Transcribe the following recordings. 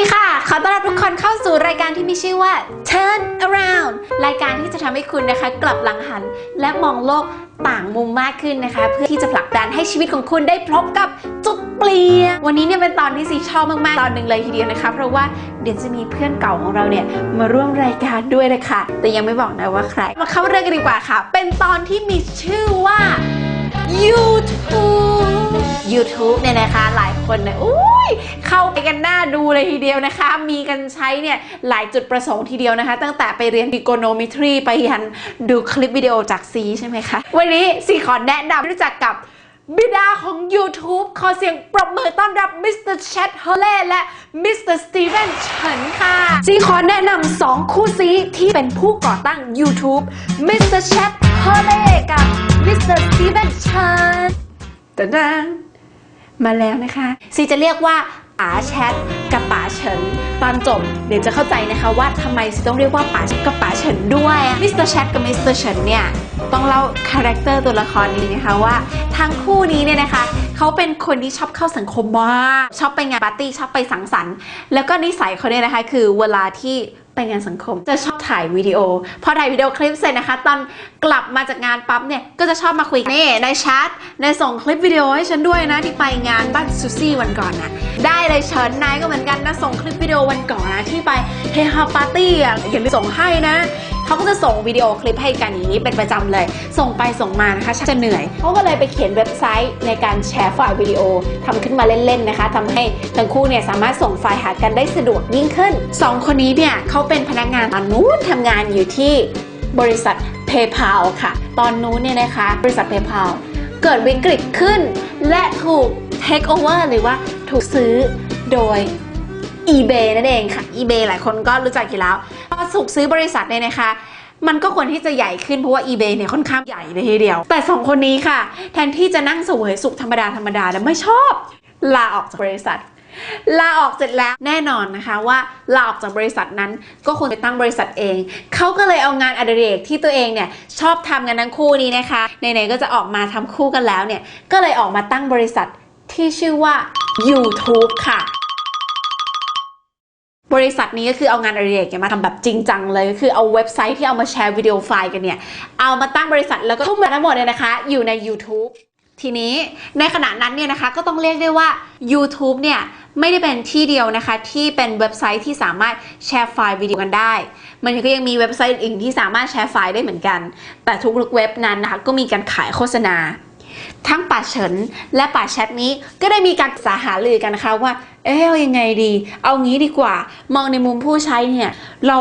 ดีค่ะ ขอต้อนรับทุกคนเข้าสู่รายการที่มีชื่อว่า Turn Around รายการที่จะทำให้คุณนะคะ กลับหลังหัน และมองโลกต่างมุมมากขึ้นนะคะ เพื่อที่จะผลักดันให้ชีวิตของคุณได้พบกับจุดเปลี่ยน วันนี้เนี่ยเป็นตอนที่ซีชอบมาก ๆ ตอนหนึ่งเลยทีเดียวนะคะ เพราะว่าเดี๋ยวจะมีเพื่อนเก่าของเราเนี่ยมาร่วมรายการด้วยนะคะ แต่ยังไม่บอกนะว่าใคร มาเข้าเรื่องกันดีกว่าค่ะ เป็นตอนที่มีชื่อว่า YouTube YouTube เนี่ยนะคะหลายคนเนี่ยอุ้ยเข้าไปกันหน้าดูเลยทีเดียวนะคะ มีกันใช้เนี่ยหลายจุดประสงค์ทีเดียวนะคะ ตั้งแต่ไปเรียน trigonometry ไปยันดูคลิปวิดีโอจากซีใช่ไหมคะ วันนี้ซีขอแนะนำรู้จักกับบิดาของ YouTube ขอเสียงปรบมือต้อนรับมิสเตอร์แชทเฮเล่และมิสเตอร์สตีเวนเฉินค่ะซีขอแนะนำสองคู่ซีที่เป็นผู้ก่อตั้ง YouTube มิสเตอร์แชทเฮเล่กับ มิสเตอร์สตีเวนเฉินตะดานมาแล้วนะคะซีจะเรียกว่าป๋าแชทกับป๋าเฉินตอนจบเดี๋ยวจะเข้าใจนะคะว่าทำไมซีต้องเรียกว่าป๋าแชทกับป๋าเฉินด้วยมิสเตอร์แชทกับมิสเตอร์เฉินเนี่ยต้องเล่าคาแรคเตอร์ตัวละครนี้นะคะว่าทั้งคู่นี้เนี่ยนะคะเขาเป็นคนที่ชอบเข้าสังคมมากชอบไปงานปาร์ตี้ชอบไปสังสรรค์ แล้วก็นิสัยเขาเนี่ยนะคะคือเวลาที่ ไปงานสังคม จะชอบถ่ายวิดีโอ พอถ่ายวิดีโอคลิปเสร็จนะคะ ตอนกลับมาจากงานปั๊บเนี่ย ก็จะชอบมาคุยนี่ในแชทในส่งคลิปวิดีโอให้ฉันด้วยนะ ที่ไปงานบ้านซูซี่วันก่อนนะได้เลยเชิญนายก็เหมือนกันนะส่งคลิปวิดีโอวันก่อนนะที่ไปเฮฮาปาร์ตี้อะอย่าลืมส่งให้นะ เขาก็จะส่งวิดีโอคลิปให้กันอย่างนี้เป็นประจำเลย ส่งไปส่งมานะคะจะเหนื่อยเขาก็เลยไปเขียนเว็บไซต์ในการแชร์ไฟล์วิดีโอทำขึ้นมาเล่นๆนะคะทำให้ทั้งคู่เนี่ยสามารถส่งไฟล์หากันได้สะดวกยิ่งขึ้นสองคนนี้เนี่ยเขาเป็นพนักงานตอนนู้นทำงานอยู่ที่บริษัท PayPal ค่ะ ตอนนู้นเนี่ยนะคะ บริษัท PayPal เกิดวิกฤตขึ้น และถูก take over หรือว่าถูกซื้อโดย eBay นั่นเองค่ะ eBay หลายคนก็รู้จักอยู่แล้ว พอถูกซื้อบริษัทเนี่ยนะคะ มันก็ควรที่จะใหญ่ขึ้นเพราะว่า eBay เนี่ยค่อนข้างใหญ่เลยทีเดียว แต่สองคนนี้ค่ะ แทนที่จะนั่งเสวยสุขธรรมดาธรรมดาแล้วไม่ชอบ ลาออกจากบริษัทลาออกเสร็จแล้วแน่นอนนะคะว่าลาออกจากบริษัทนั้นก็ควรไปตั้งบริษัทเอง เขาก็เลยเอางานอดิเรกที่ตัวเองเนี่ยชอบทำกันทั้งคู่นี้นะคะไหนๆก็จะออกมาทำคู่กันแล้วเนี่ยก็เลยออกมาตั้งบริษัทที่ชื่อว่า YouTube ค่ะ บริษัทนี้ก็คือเอางานอดิเรกมาทำแบบจริงจังเลยก็คือเอาเว็บไซต์ที่เอามาแชร์วิดีโอไฟล์กันเนี่ย เอามาตั้งบริษัทแล้วก็ทุ่มเงินทั้งหมดเลยนะคะ อยู่ใน YouTube ทีนี้ในขณะนั้นเนี่ยนะคะก็ต้องเรียกได้ว่า YouTube เนี่ยไม่ได้เป็นที่เดียวนะคะ ที่เป็นเว็บไซต์ที่สามารถแชร์ไฟล์วิดีโอกันได้ มันก็ยังมีเว็บไซต์อื่นที่สามารถแชร์ไฟล์ได้เหมือนกัน แต่ทุกเว็บนั้นนะคะก็มีการขายโฆษณา ทั้งป่าเฉินและป่าแชทนี้ก็ได้มีการปรึกษาหารือกันนะคะว่า เอ๊ะเอายังไงดี เอางี้ดีกว่า มองในมุมผู้ใช้เนี่ย เรา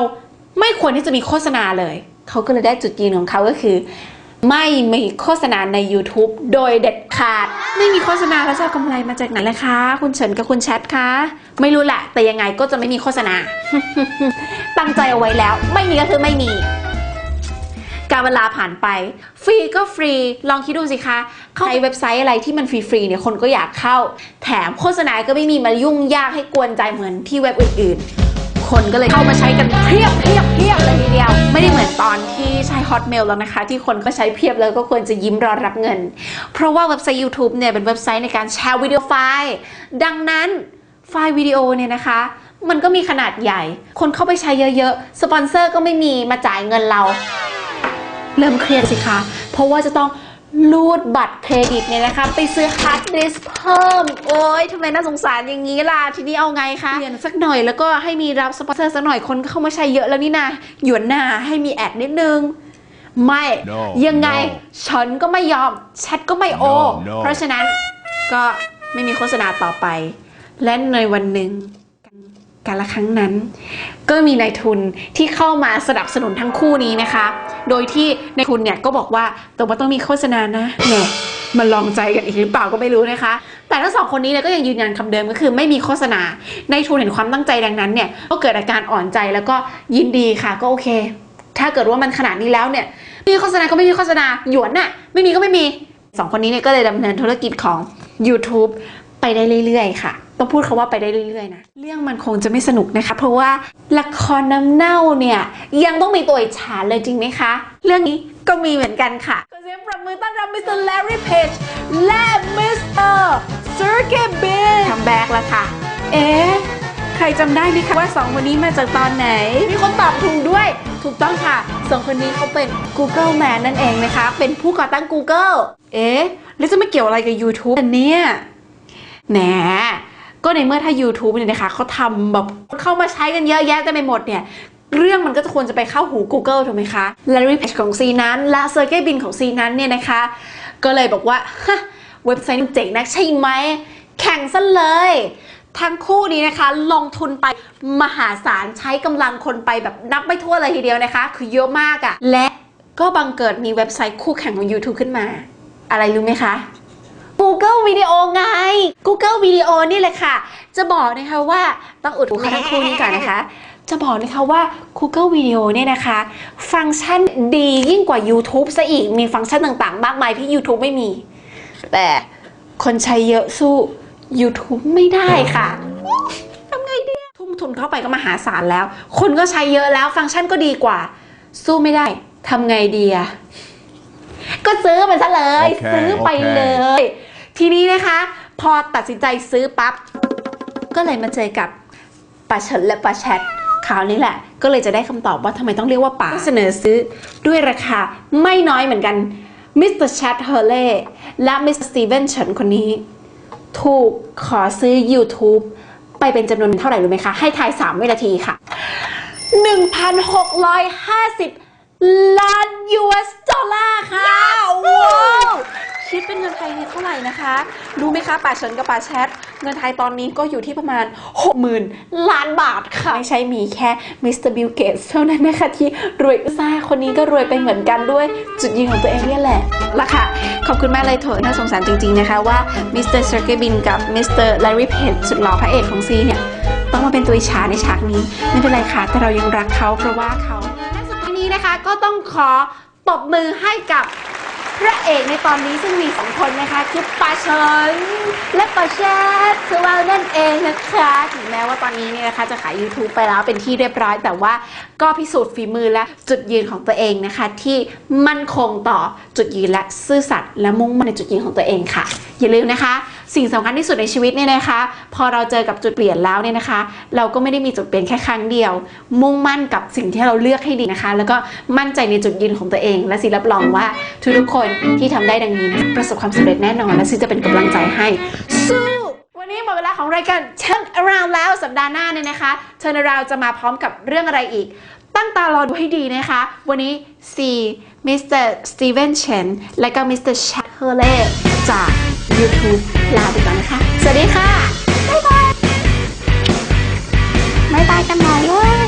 ไม่ควรที่จะมีโฆษณาเลย เขาก็เลยได้จุดยืนของเขาก็คือ ไม่มีโฆษณาใน YouTube โดยเด็ดขาด ไม่มีโฆษณาแล้วจะกำไรมาจากไหนล่ะคะ คุณเฉินกับคุณแชทคะไม่รู้แหละแต่ยังไงก็จะไม่มีโฆษณา ตั้งใจเอาไว้แล้ว ไม่มีก็คือไม่มี การเวลาผ่านไป ฟรีก็ฟรี ลองคิดดูสิคะเข้าในเว็บไซต์อะไรที่มันฟรีๆเนี่ยคนก็อยากเข้า แถมโฆษณาก็ไม่มีมายุ่งยากให้กวนใจเหมือนที่เว็บอื่นๆ คนก็เลยเข้ามาใช้กันเพียบเพียบเพียบเลยทีเดียว ไม่ได้เหมือนตอนที่ใช้ Hotmail แล้วนะคะ ที่คนก็ใช้เพียบแล้วก็ควรจะยิ้มรอรับเงิน เพราะว่าเว็บไซต์ YouTube เนี่ยเป็นเว็บไซต์ในการแชร์วิดีโอไฟล์ ดังนั้นไฟล์วิดีโอเนี่ยนะคะมันก็มีขนาดใหญ่ คนเข้าไปใช้เยอะๆ สปอนเซอร์ก็ไม่มีมาจ่ายเงินเรา เริ่มเครียดสิคะ เพราะว่าจะต้องรูดบัตรเครดิตเนี่ยนะคะ ไปซื้อฮาร์ดดิสก์เพิ่ม โอ๊ยทำไมน่าสงสารอย่างนี้ล่ะ ทีนี้เอาไงคะเรียนสักหน่อยแล้วก็ให้มีรับสปอนเซอร์สักหน่อยคนก็เข้ามาใช้เยอะแล้วนี่นะหยวนหน้าให้มีแอดนิดนึง ไม่ No, ยังไง no ฉันก็ไม่ยอมแชทก็ไม่โอ No, no เพราะฉะนั้นก็ไม่มีโฆษณาต่อไป และในวันหนึ่ง การละครั้งนั้น ก็มีนายทุนที่เข้ามาสนับสนุนทั้งคู่นี้นะคะ โดยที่นายทุนเนี่ยก็บอกว่าต่ว่าต้องมีโฆษณานะแหมมาลองใจกันอีกหรือเปล่าก็ไม่รู้นะคะ แต่ทั้งสองคนนี้เนี่ยก็ยังยืนยันคำเดิมก็คือไม่มีโฆษณานายทุนเห็นความตั้งใจดังนั้นเนี่ยก็เกิดอาการอ่อนใจแล้วก็ยินดีค่ะก็โอเค ถ้าเกิดว่ามันขนาดนี้แล้วเนี่ยม่มีโฆษณาก็ไม่มีโฆษณาหยวนน่ะไม่มีก็ไม่มีสองคนนี้เนี่ยก็เลยดำเนินธุรกิจของ YouTube ไปได้เรื่อยๆ ค่ะ ต้องพูดคาว่าไปได้เรื่อยๆนะเรื่องมันคงจะไม่สนุกนะคะ เพราะว่าละครน้ำเน่าเนี่ยยังต้องมีตัวอิจฉาเลยจริงไหมคะ เรื่องนี้ก็มีเหมือนกันค่ะขอเสียงปรบมือต้อนรับมิสเตอร์แลรี่เพจและมิสเตอร์เซอร์เกบินคัมแบ็กแล้วค่ะ เอ๊ะใครจำได้ไหมคะว่าสองคนนี้มาจากตอนไหน มีคนตอบถูกด้วย ถูกต้องค่ะสองคนนี้เขาเป็น Google Man นั่นเองนะคะ เป็นผู้ก่อตั้ง Google เอ๊ะแล้วจะไมาเกี่ยวอะไรกับ YouTube อันเนี่ยแหม ก็ในเมื่อถ้า YouTube เนี่ยนะคะเขาทำแบบเข้ามาใช้กันเยอะแยะเต็มไปหมดเนี่ยเรื่องมันก็จะควรจะไปเข้าหู Google ถูกไหมคะ Larry Page ของซีนั้นและเซอร์เกย์บินของซีนั้นเนี่ยนะคะ ก็เลยบอกว่าฮะเว็บไซต์เจ๋งนักใช่ไหม แข่งซะเลย ทั้งคู่นี้นะคะ ลงทุนไปมหาศาลใช้กำลังคนไปแบบนับไม่ถ้วนเลยทีเดียวนะคะ คือเยอะมากอะและก็บังเกิดมีเว็บไซต์คู่แข่งของ YouTube ขึ้นมา อะไรรู้ไหมคะ Google วิดีโอไง Google วิดีโอนี่เลยค่ะ จะบอกนะคะว่าต้องอุดหูเขาทั้งคู่นี้ก่อนนะคะ จะบอกนะคะว่า Google วิดีโอเนี่ยนะคะ ฟังก์ชันดียิ่งกว่า YouTube ซะอีกมีฟังก์ชันต่างๆ มากมายที่ YouTube ไม่มี แต่คนใช้เยอะสู้ YouTube ไม่ได้ค่ะทำไงดีทุ่มทุนเข้าไปก็มหาศาลแล้ว คนก็ใช้เยอะแล้ว ฟังก์ชันก็ดีกว่า สู้ไม่ได้ทำไงดีอะก็ซื้อมันซะเลยโอเคซื้อไปโอเคเลย ทีนี้นะคะ พอตัดสินใจซื้อปั๊บ ก็เลยมาเจอกับป่าเฉินและป่าแชทคราวนี้แหละ ก็เลยจะได้คำตอบว่าทำไมต้องเรียกว่าป่าเสนอซื้อด้วยราคาไม่น้อยเหมือนกันมิสเตอร์แชทเฮเลและมิสเตอร์สตีเวนเฉินคนนี้ ถูกขอซื้อ YouTube ไปเป็นจำนวนเท่าไหร่รู้ไหมคะ ให้ทาย 3 วินาทีค่ะ 1,650 ล้าน US ดอลลาร์ค่ะ คิดเป็นเงินไทยนี่เท่าไหร่นะคะรู้ไหมคะป่าเฉินกับป่าแชท เงินไทยตอนนี้ก็อยู่ที่ประมาณ 60,000 ล้านบาทค่ะ ไม่ใช่มีแค่มิสเตอร์บิลเกตเท่านั้นนะคะที่รวยอุตสาห์คนนี้ก็รวยไปเหมือนกันด้วยจุดยืนของตัวเองเนี่ยแหละละค่ะ ขอบคุณมากเลยเถอะน่าสงสารจริงๆนะคะว่ามิสเตอร์เซอร์เกบินกับมิสเตอร์แลรี่เพจสุดหล่อพระเอกของซีเนี่ยต้องมาเป็นตัวอิจฉาในฉากนี้ไม่เป็นไรค่ะแต่เรายังรักเขาเพราะว่าเขาและสุดท้ายนี้นะคะก็ต้องขอตบมือให้กับ พระเอกในตอนนี้ซึ่งมีสองคนนะคะคือปาเฉินและปาแชทสวาลนั่นเองนะคะถึงแม้ว่าตอนนี้เนี่ยนะคะจะขาย YouTube ไปแล้วเป็นที่เรียบร้อย แต่ว่าก็พิสูจน์ฝีมือและจุดยืนของตัวเองนะคะ ที่มั่นคงต่อจุดยืนและซื่อสัตย์และมุ่งมั่นในจุดยืนของตัวเองค่ะ อย่าลืมนะคะ สิ่งสำคัญที่สุดในชีวิตเนี่ยนะคะ พอเราเจอกับจุดเปลี่ยนแล้วเนี่ยนะคะ เราก็ไม่ได้มีจุดเปลี่ยนแค่ครั้งเดียว มุ่งมั่นกับสิ่งที่เราเลือกให้ดีนะคะ แล้วก็มั่นใจในจุดยืนของตัวเอง และสิรับรองว่าทุกๆคนที่ทำได้ดังนี้นะประสบความสำเร็จแน่นอนและซิจะเป็นกำลังใจให้สู้วันนี้หมดเวลาของรายการ Turn Around แล้วสัปดาห์หน้าเนี่ยนะคะ Turn Around จะมาพร้อมกับเรื่องอะไรอีก ตั้งตารอดูให้ดีนะคะ วันนี้ C มิสเตอร์สตีเวนเชนและก็มิสเตอร์ชัดเฮเล่จาก YouTube ลาไปก่อนนะคะ สวัสดีค่ะ บ๊ายบาย บ๊ายบายกันหน่อยเลย